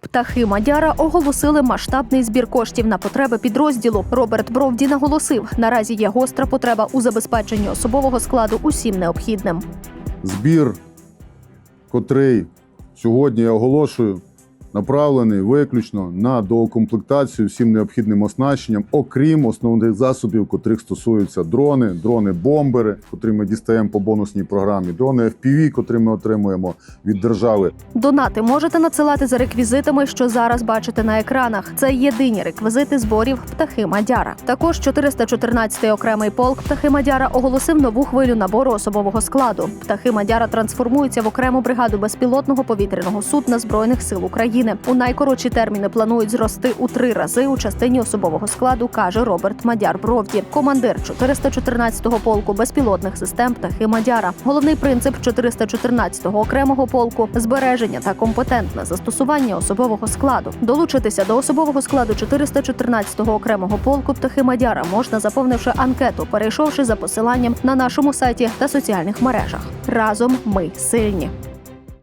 Птахи Мадяра оголосили масштабний збір коштів на потреби підрозділу. Роберт Бровді наголосив, наразі є гостра потреба у забезпеченні особового складу усім необхідним. Збір, котрий сьогодні я оголошую, направлений виключно на доукомплектацію всім необхідним оснащенням, окрім основних засобів, котрих стосуються дрони, дрони-бомбери, котрі ми дістаємо по бонусній програмі, дрони FPV, котрі ми отримуємо від держави. Донати можете надсилати за реквізитами, що зараз бачите на екранах. Це єдині реквізити зборів птахи Мадяра. Також 414-й окремий полк птахи Мадяра оголосив нову хвилю набору особового складу. Птахи Мадяра трансформуються в окрему бригаду безпілотного повітряного судна збройних сил України. У найкоротші терміни планують зрости у три рази у частині особового складу, каже Роберт Мадяр Бровді, командир 414-го полку безпілотних систем птахи Мадяра. Головний принцип 414-го окремого полку збереження та компетентне застосування особового складу. Долучитися до особового складу 414-го окремого полку птахи Мадяра можна заповнивши анкету, перейшовши за посиланням на нашому сайті та соціальних мережах. Разом ми сильні.